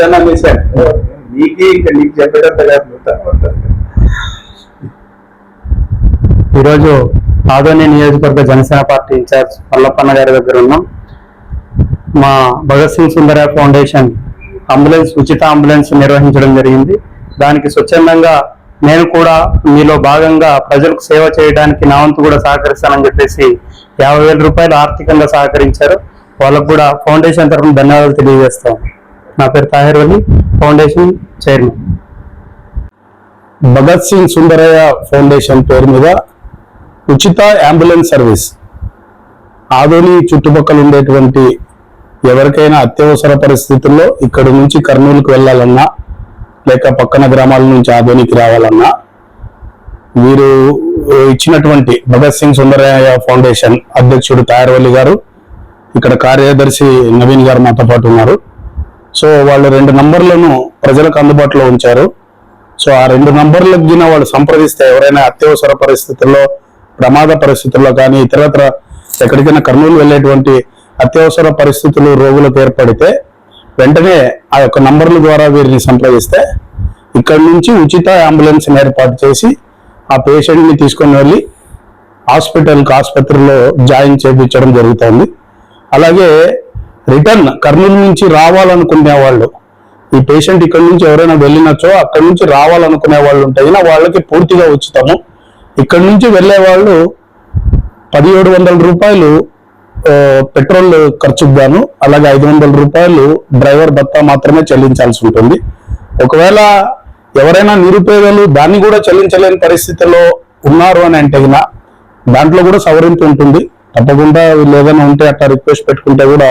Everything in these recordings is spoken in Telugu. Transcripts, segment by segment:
వద్దన్నా చేశాను నీకే ఇంకా నీకు చెప్పేటంత ఈరోజు ఆదోని నియోజకవర్గ జనసేన పార్టీ ఇన్ఛార్జ్ మల్లప్పన్న గారి దగ్గర ఉన్నాం. మా భగత్ సింగ్ సుందర ఫౌండేషన్ అంబులెన్స్ ఉచిత అంబులెన్స్ నిర్వహించడం జరిగింది. దానికి స్వచ్ఛందంగా నేను కూడా మీలో భాగంగా ప్రజలకు సేవ చేయడానికి నా వంతు కూడా సహకరిస్తానని చెప్పేసి యాభై వేల రూపాయలు ఆర్థికంగా సహకరించారు. వాళ్ళకు కూడా ఫౌండేషన్ తరఫున ధన్యవాదాలు తెలియజేస్తాం. నా పేరు Tahir Ali foundation chairman. Bhagat Singh Sundarayya foundation పేరు మీద ఉచిత అంబులెన్స్ సర్వీస్. ఆదోని చుట్టుపక్కల ఉండేటువంటి ఎవరికైనా అత్యవసర పరిస్థితుల్లో ఇక్కడ నుంచి కర్నూలుకు వెళ్ళాలన్నా లేక పక్కన గ్రామాల నుంచి ఆధోనికి రావాలన్నా వీరు ఇచ్చినటువంటి భగత్ సింగ్ సుందరయ్య ఫౌండేషన్ అధ్యక్షుడు తయారవల్లి గారు ఇక్కడ కార్యదర్శి నవీన్ గారు మాతో పాటు ఉన్నారు. సో వాళ్ళు రెండు నంబర్లను ప్రజలకు అందుబాటులో ఉంచారు. సో ఆ రెండు నంబర్లకు గిన వాళ్ళు సంప్రదిస్తే ఎవరైనా అత్యవసర పరిస్థితుల్లో ప్రమాద పరిస్థితుల్లో కానీ ఇతరత్ర ఎక్కడికైనా కర్నూలు వెళ్ళేటువంటి అత్యవసర పరిస్థితులు రోగులకు ఏర్పడితే వెంటనే ఆ యొక్క నంబర్ల ద్వారా వీరిని సంప్రదిస్తే ఇక్కడి నుంచి ఉచిత అంబులెన్స్ ఏర్పాటు చేసి ఆ పేషెంట్ని తీసుకొని వెళ్ళి హాస్పిటల్కి ఆసుపత్రిలో జాయిన్ చేయించడం జరుగుతుంది. అలాగే రిటర్న్ కర్నూలు నుంచి రావాలనుకునే వాళ్ళు. ఈ పేషెంట్ ఇక్కడ నుంచి ఎవరైనా వెళ్ళినచ్చో అక్కడి నుంచి రావాలనుకునే వాళ్ళు ఉంటే వాళ్ళకి పూర్తిగా ఉచితము. ఇక్కడ నుంచి వెళ్ళే వాళ్ళు పదిహేడు వందల రూపాయలు పెట్రోల్ ఖర్చుకు గాను అలాగే ఐదు వందల రూపాయలు డ్రైవర్ భత్తా మాత్రమే చెల్లించాల్సి ఉంటుంది. ఒకవేళ ఎవరైనా నిరుపేదలు దాన్ని కూడా చెల్లించలేని పరిస్థితిలో ఉన్నారు అని అంటే దాంట్లో కూడా సవరింపు ఉంటుంది. తప్పకుండా వీళ్ళు ఏదైనా ఉంటే అట్లా రిక్వెస్ట్ పెట్టుకుంటే కూడా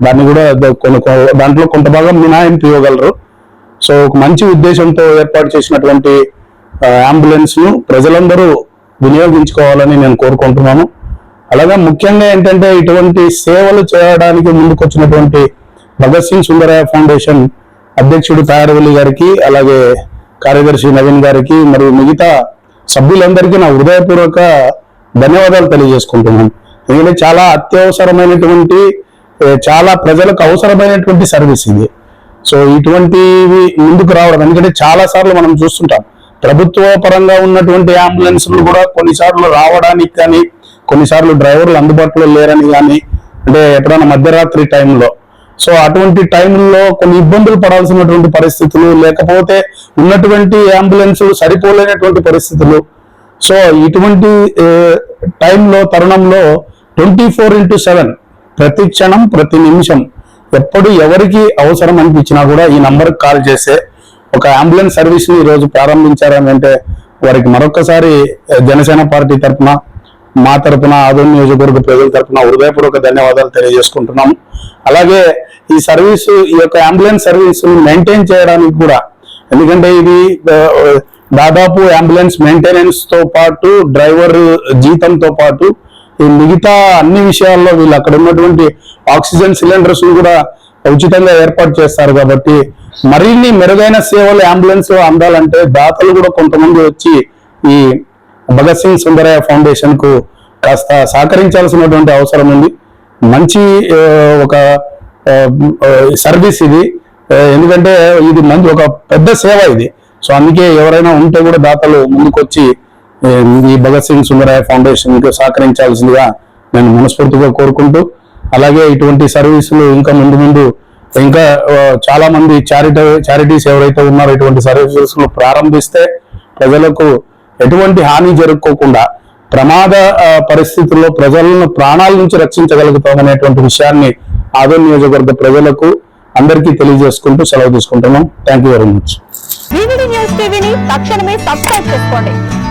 దాన్ని కూడా కొన్ని దాంట్లో కొంత భాగం మినహాయింపు ఇవ్వగలరు సో ఒక మంచి ఉద్దేశంతో ఏర్పాటు చేసినటువంటి అంబులెన్స్ను ప్రజలందరూ వినియోగించుకోవాలని నేను కోరుకుంటున్నాను. అలాగే ముఖ్యంగా ఏంటంటే ఇటువంటి సేవలు చేయడానికి ముందుకొచ్చినటువంటి భగత్ సింగ్ సుందరయ్య ఫౌండేషన్ అధ్యక్షుడు తయారవల్లి గారికి అలాగే కార్యదర్శి నవీన్ గారికి మరియు మిగతా సభ్యులందరికీ నా హృదయపూర్వక ధన్యవాదాలు తెలియజేసుకుంటున్నాను. ఎందుకంటే చాలా అత్యవసరమైనటువంటి చాలా ప్రజలకు అవసరమైనటువంటి సర్వీస్ ఇది. సో ఇటువంటివి ముందుకు రావడం ఎందుకంటే చాలా సార్లు మనం చూస్తుంటాం ప్రభుత్వ పరంగా ఉన్నటువంటి అంబులెన్స్లు కూడా కొన్నిసార్లు రావడానికి కానీ కొన్నిసార్లు డ్రైవర్లు అందుబాటులో లేరని కానీ అంటే ఎప్పుడైనా మధ్యరాత్రి టైంలో. సో అటువంటి టైంలో కొన్ని ఇబ్బందులు పడాల్సినటువంటి పరిస్థితులు లేకపోతే ఉన్నటువంటి అంబులెన్స్ సరిపోలేనటువంటి పరిస్థితులు. సో ఇటువంటి టైంలో తరుణంలో ట్వంటీ ఫోర్ ఇంటూ సెవెన్ ప్రతి క్షణం ప్రతి నిమిషం ఎప్పుడు ఎవరికి అవసరం అనిపించినా కూడా ఈ నంబర్కి కాల్ చేస్తే ఒక అంబులెన్స్ సర్వీస్ని ఈరోజు రోజు ప్రారంభించారని అంటే వారికి మరొకసారి జనసేన పార్టీ తరఫున మా తరపున ఆదోని నియోజకవర్గ ప్రజల తరపున హృదయపూర్వక ధన్యవాదాలు తెలియజేసుకుంటున్నాము అలాగే ఈ సర్వీస్ ఈ యొక్క అంబులెన్స్ సర్వీస్ మెయింటైన్ చేయడానికి కూడా ఎందుకంటే ఇది దాదాపు అంబులెన్స్ మెయింటెనెన్స్తో పాటు డ్రైవర్ జీతంతో పాటు మిగతా అన్ని విషయాల్లో వీళ్ళు అక్కడ ఉన్నటువంటి ఆక్సిజన్ సిలిండర్స్ కూడా ఉచితంగా ఏర్పాటు చేస్తారు కాబట్టి మరిన్ని మెరుగైన సేవలు అంబులెన్స్ అందాలంటే దాతలు కూడా కొంతమంది వచ్చి ఈ భగత్ సింగ్ సుందరయ్య ఫౌండేషన్కు కాస్త సహకరించాల్సినటువంటి అవసరం ఉంది. మంచి ఒక సర్వీస్ ఇది. ఎందుకంటే ఇది మంచి ఒక పెద్ద సేవ ఇది. సో అందుకే ఎవరైనా ఉంటే కూడా దాతలు ముందుకొచ్చి ఈ భగత్ సింగ్ సుందరాయ ఫౌండేషన్కు సహకరించాల్సిందిగా నేను మనస్ఫూర్తిగా కోరుకుంటూ అలాగే ఇటువంటి సర్వీసులు ఇంకా ముందు ముందు ఇంకా చాలా మంది చారిటీ చారిటీస్ ఎవరైతే ఉన్నారో ఇటువంటి సర్వీసెస్ ప్రారంభిస్తే ప్రజలకు ఎటువంటి హాని జరుపుకోకుండా ప్రమాద పరిస్థితుల్లో ప్రజలను ప్రాణాల నుంచి రక్షించగలుగుతామనేటువంటి విషయాన్ని ఆదో నియోజకవర్గ ప్రజలకు అందరికీ తెలియజేసుకుంటూ సెలవు తీసుకుంటున్నాం. థ్యాంక్ యూ వెరీ మచ్ తక్షణమే సబ్స్క్రైబ్ చేసుకోండి.